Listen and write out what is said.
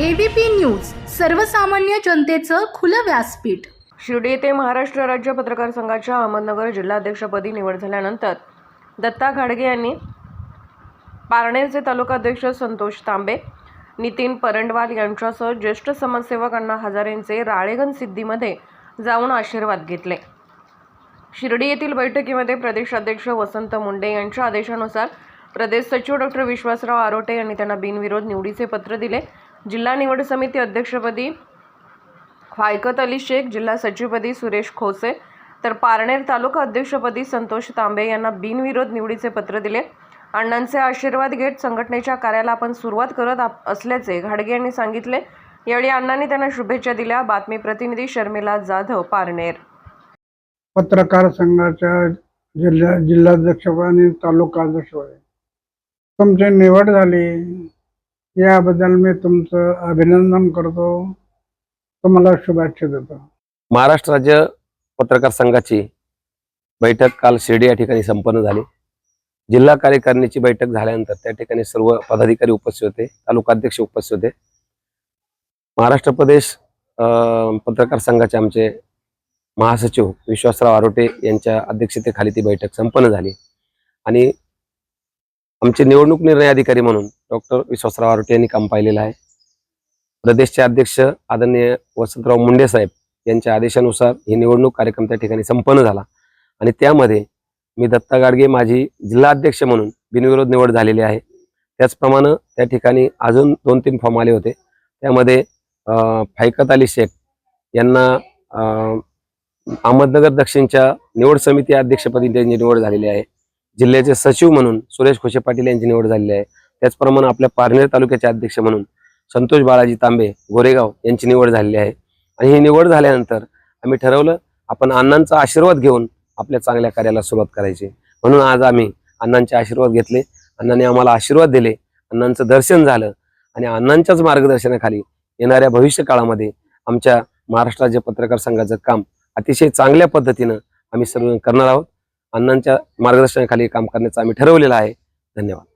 ABP news सर्वसामान्य जनतेचं खुलं व्यासपीठ. शिर्डी येथे महाराष्ट्र राज्य पत्रकार संघाच्या अहमदनगर जिल्हाध्यक्षपदी निवड झाल्यानंतर दत्ता घाडगे यांनी पारनेरचे तालुकाध्यक्ष संतोष तांबे नितीन परंडवाल यांच्यासह ज्येष्ठ समाजसेवक अण्णा हजारेंचे राळेगण सिद्धीमध्ये जाऊन आशीर्वाद घेतले. शिर्डी येथील बैठकीमध्ये प्रदेशाध्यक्ष वसंत मुंडे यांच्या आदेशानुसार प्रदेश सचिव डॉक्टर विश्वासराव आरोटे यांनी त्यांना बिनविरोध निवडीचे पत्र दिले. जिल्हा निवड समिती अध्यक्षपदी फायकत अली शेख जिल्हा सचिवपदी सुरेश खोसे तर पारनेर तालुका अध्यक्षपदी संतोष तांबे यांना बिनविरोध निवडीचे पत्र दिले. अण्णांचे आशीर्वाद घेत संघटनेच्या कार्याला आपण सुरुवात करत असल्याचे घाडगे यांनी सांगितले. यावेळी अण्णांनी त्यांना शुभेच्छा दिल्या. बातमी प्रतिनिधी शर्मिला जाधव पारनेर. पत्रकार संघाच्या जिल्हा जिल्हाध्यक्ष आणि तालुका अध्यक्ष तुमची निवड झाली. याबद्दल मी तुमचं अभिनंदन करतो. तुम्हाला शुभेच्छा देतो. महाराष्ट्र राज्य पत्रकार संघाची बैठक काल शिर्डी या ठिकाणी संपन्न झाली. जिल्हा कार्यकारिणीची बैठक झाल्यानंतर त्या ठिकाणी सर्व पदाधिकारी उपस्थित होते तालुकाध्यक्ष उपस्थित होते. महाराष्ट्र प्रदेश पत्रकार संघाचे आमचे महासचिव विश्वासराव आरोटे यांच्या अध्यक्षतेखाली ती बैठक संपन्न झाली. आणि आमचे निवडणूक निर्णय अधिकारी म्हणून डॉक्टर विश्वासराव आरोटे यांनी काम पाहिलेलं आहे. प्रदेशचे अध्यक्ष आदरणीय वसंतराव मुंडे साहेब यांच्या आदेशानुसार ही निवडणूक कार्यक्रम त्या ठिकाणी संपन्न झाला. आणि त्यामध्ये मी दत्ता गाडगे माझी जिल्हा अध्यक्ष म्हणून बिनविरोध निवड झालेली आहे. त्याचप्रमाणे त्या ठिकाणी अजून दोन तीन फॉर्म आले होते. त्यामध्ये फायकत अली शेख यांना अं, अहमदनगर दक्षिणच्या निवड समिती अध्यक्षपदी त्यांची निवड झालेली आहे. जिल्ह्याचे सचिव म्हणून सुरेश खोशे पाटील यांची निवड झालेली आहे. त्याचप्रमाणे आपल्या पारनेर तालुक्याचे अध्यक्ष म्हणून संतोष बाळाजी तांबे गोरेगाव यांची निवड झालेली आहे. आणि ही निवड झाल्यानंतर आम्ही ठरवलं आपण अण्णांचा आशीर्वाद घेऊन आपल्या चांगल्या कार्याला सुरुवात करायची. म्हणून आज आम्ही अण्णांचे आशीर्वाद घेतले. अण्णांनी आम्हाला आशीर्वाद दिले. अण्णांचं दर्शन झालं. आणि अण्णांच्याच मार्गदर्शनाखाली येणाऱ्या भविष्य काळामध्ये आमच्या महाराष्ट्र राज्य पत्रकार संघाचं काम अतिशय चांगल्या पद्धतीनं आम्ही सर्व करणार आहोत. अण्णांच्या मार्गदर्शनाखाली काम करण्याचं आम्ही ठरवलेलं आहे. धन्यवाद.